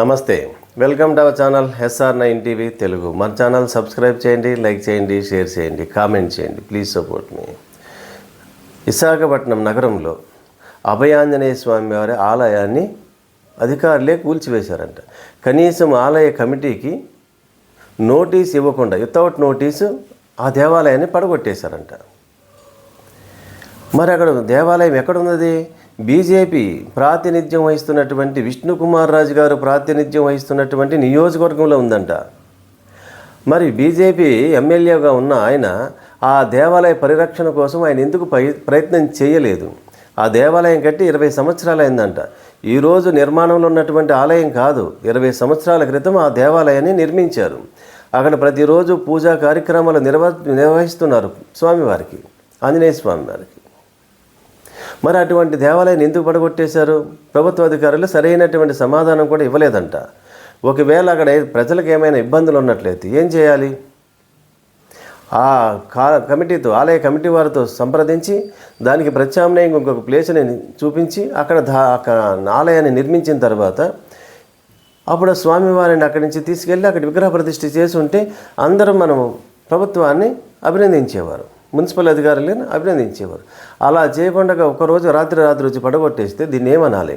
నమస్తే. Welcome to our channel S R nine TV Telugu. మన channel subscribe చేయండి like చేయండి షేర్ చేయండి కామెంట్ చేయండి. Please support me. విశాఖపట్నం నగరంలో అభయాంజనేయ స్వామి వారి ఆలయాన్ని అధికారులే కూల్చివేశారంట. కనీసం ఆలయ కమిటీకి నోటీస్ ఇవ్వకుండా వితౌట్ నోటీసు ఆ దేవాలయాన్ని పడగొట్టేశారంట. మరి అక్కడ దేవాలయం ఎక్కడున్నది? బీజేపీ ప్రాతినిధ్యం వహిస్తున్నటువంటి విష్ణుకుమార్ రాజు గారు ప్రాతినిధ్యం వహిస్తున్నటువంటి నియోజకవర్గంలో ఉందంట. మరి బీజేపీ ఎమ్మెల్యేగా ఉన్న ఆయన ఆ దేవాలయ పరిరక్షణ కోసం ఆయన ఎందుకు ప్రయత్నం చేయలేదు? ఆ దేవాలయం కట్టి ఇరవై సంవత్సరాలు అయిందంట ఈరోజు నిర్మాణంలో ఉన్నటువంటి ఆలయం కాదు. ఇరవై సంవత్సరాల క్రితం ఆ దేవాలయాన్ని నిర్మించారు. అక్కడ ప్రతిరోజు పూజా కార్యక్రమాలు నిర్వ నిర్వహిస్తున్నారు స్వామివారికి ఆంజనేయ స్వామి వారికి మరి అటువంటి దేవాలయాన్ని ఎందుకు పడగొట్టేశారు? ప్రభుత్వ అధికారులు సరైనటువంటి సమాధానం కూడా ఇవ్వలేదంట. ఒకవేళ అక్కడ ప్రజలకు ఏమైనా ఇబ్బందులు ఉన్నట్లయితే ఏం చేయాలి? ఆ కా కమిటీతో ఆలయ కమిటీ వారితో సంప్రదించి దానికి ప్రత్యామ్నాయంగా ఇంకొక ప్లేస్ని చూపించి అక్కడ దా అక్కడ ఆలయాన్ని నిర్మించిన తర్వాత అప్పుడు స్వామివారిని అక్కడి నుంచి తీసుకెళ్ళి అక్కడ విగ్రహ ప్రతిష్ఠ చేసి ఉంటే అందరం మనం ప్రభుత్వాన్ని అభినందించేవారు. మున్సిపల్ అధికారులను అభినందించేవారు. అలా చేయకుండా ఒకరోజు రాత్రి రాత్రి వచ్చి పడగొట్టేస్తే దీన్ని ఏమనాలి?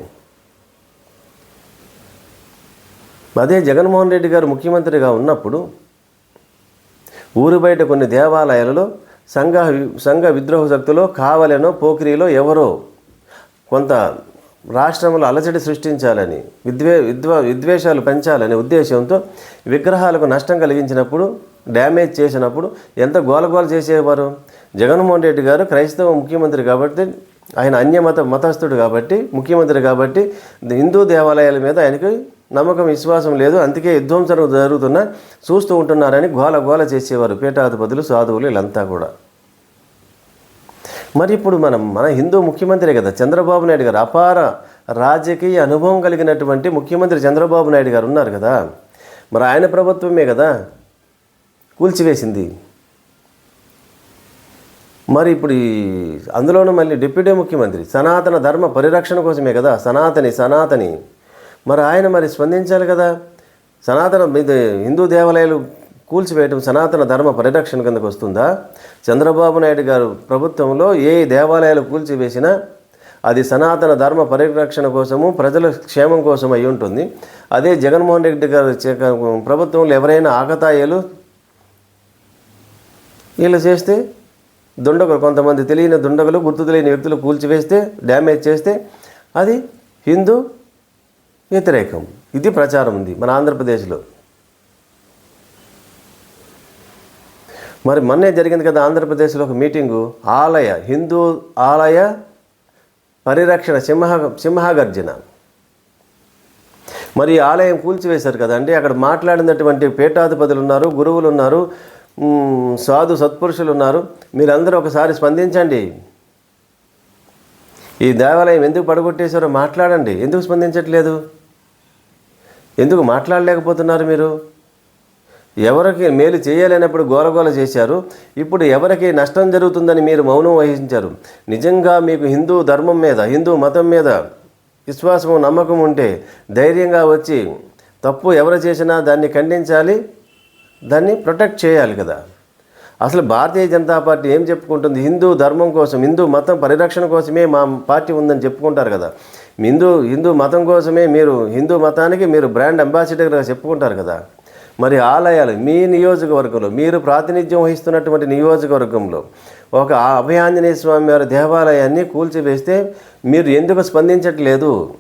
అదే జగన్మోహన్ రెడ్డి గారు ముఖ్యమంత్రిగా ఉన్నప్పుడు ఊరు బయట కొన్ని దేవాలయాలలో సంఘ సంఘ విద్రోహ శక్తిలో కావలెనో పోకిరిలో ఎవరో కొంత రాష్ట్రంలో అలజడి సృష్టించాలని విద్వే విద్వ విద్వేషాలు పెంచాలనే ఉద్దేశంతో విగ్రహాలకు నష్టం కలిగించినప్పుడు డ్యామేజ్ చేసినప్పుడు ఎంత గోలగోల చేసేవారు? జగన్మోహన్ రెడ్డి గారు క్రైస్తవ ముఖ్యమంత్రి కాబట్టి ఆయన అన్యమత మతస్థుడు కాబట్టి ముఖ్యమంత్రి కాబట్టి హిందూ దేవాలయాల మీద ఆయనకి నమ్మకం విశ్వాసం లేదు. అందుకే విధ్వంసం జరుగుతున్న చూస్తూ ఉంటున్నారని గోల గోల చేసేవారు పీఠాధిపతులు సాధువులు వీళ్ళంతా కూడా. మరి ఇప్పుడు మనం మన హిందూ ముఖ్యమంత్రి కదా చంద్రబాబు నాయుడు గారు అపార రాజకీయ అనుభవం కలిగినటువంటి ముఖ్యమంత్రి చంద్రబాబు నాయుడు గారు ఉన్నారు కదా. మరి ఆయన ప్రభుత్వమే కదా. కూల్చివేసింది. మరి ఇప్పుడు అందులోనూ మళ్ళీ డిప్యూటీ ముఖ్యమంత్రి సనాతన ధర్మ పరిరక్షణ కోసమే కదా సనాతని సనాతని. మరి ఆయన మరి స్పందించాలి కదా? సనాతన ఇది హిందూ దేవాలయాలు కూల్చివేయటం సనాతన ధర్మ పరిరక్షణ కిందకు వస్తుందా? చంద్రబాబు నాయుడు గారు ప్రభుత్వంలో ఏ దేవాలయాలు కూల్చివేసినా అది సనాతన ధర్మ పరిరక్షణ కోసము ప్రజల క్షేమం కోసం అయి ఉంటుంది. అదే జగన్మోహన్ రెడ్డి గారు చే- ప్రభుత్వంలో ఎవరైనా ఆకతాయిలు వీళ్ళు చేస్తే దుండగులు కొంతమంది తెలియని దుండగులు గుర్తు తెలియని వ్యక్తులు కూల్చివేస్తే డ్యామేజ్ చేస్తే అది హిందూ వ్యతిరేకం. ఇది ప్రచారం ఉంది మన ఆంధ్రప్రదేశ్లో. మరి మొన్నే జరిగింది కదా ఆంధ్రప్రదేశ్లో ఒక మీటింగు ఆలయ హిందూ ఆలయ పరిరక్షణ సింహ సింహగర్జన. మరి ఆలయం కూల్చివేశారు కదండి అక్కడ మాట్లాడినటువంటి పీఠాధిపతులు ఉన్నారు గురువులు ఉన్నారు సాధు సత్పురుషులు ఉన్నారు మీరందరూ ఒకసారి స్పందించండి. ఈ దేవాలయం ఎందుకు పడగొట్టేశారో మాట్లాడండి. ఎందుకు స్పందించట్లేదు? ఎందుకు మాట్లాడలేకపోతున్నారు మీరు? ఎవరికి మేలు చేయలేనప్పుడు గోలగోల చేశారు. ఇప్పుడు ఎవరికి నష్టం జరుగుతుందని మీరు మౌనం వహించారు. నిజంగా మీకు హిందూ ధర్మం మీద హిందూ మతం మీద విశ్వాసం నమ్మకం ఉంటే ధైర్యంగా వచ్చి తప్పు ఎవరు చేసినా దాన్ని ఖండించాలి. దాన్ని ప్రొటెక్ట్ చేయాలి కదా. అసలు భారతీయ జనతా పార్టీ ఏం చెప్పుకుంటుంది? హిందూ ధర్మం కోసం హిందూ మతం పరిరక్షణ కోసమే మా పార్టీ ఉందని చెప్పుకుంటారు కదా. హిందూ హిందూ మతం కోసమే మీరు హిందూ మతానికి మీరు బ్రాండ్ అంబాసిడర్గా చెప్పుకుంటారు కదా. మరి ఆలయాలు మీ నియోజకవర్గంలో మీరు ప్రాతినిధ్యం వహిస్తున్నటువంటి నియోజకవర్గంలో ఒక అభయాంజనేయ స్వామి వారి దేవాలయాన్ని కూల్చివేస్తే మీరు ఎందుకు స్పందించట్లేదు?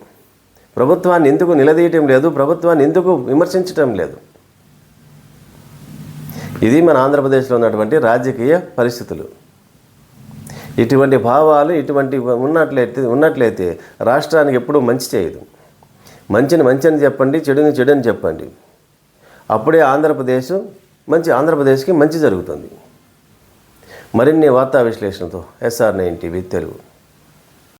ప్రభుత్వాన్ని ఎందుకు నిలదీయటం లేదు? ప్రభుత్వాన్ని ఎందుకు విమర్శించటం లేదు? ఇది మన ఆంధ్రప్రదేశ్లో ఉన్నటువంటి రాజకీయ పరిస్థితులు. ఇటువంటి భావాలు ఇటువంటి ఉన్నట్లయితే ఉన్నట్లయితే రాష్ట్రానికి ఎప్పుడూ మంచి చేయదు. మంచిని మంచి అని చెప్పండి చెడుని చెడు అని చెప్పండి. అప్పుడే ఆంధ్రప్రదేశ్ మంచి ఆంధ్రప్రదేశ్కి మంచి జరుగుతుంది. మరిన్ని వార్తా విశ్లేషణతో ఎస్ఆర్ నైన్ టీవీ తెలుగు.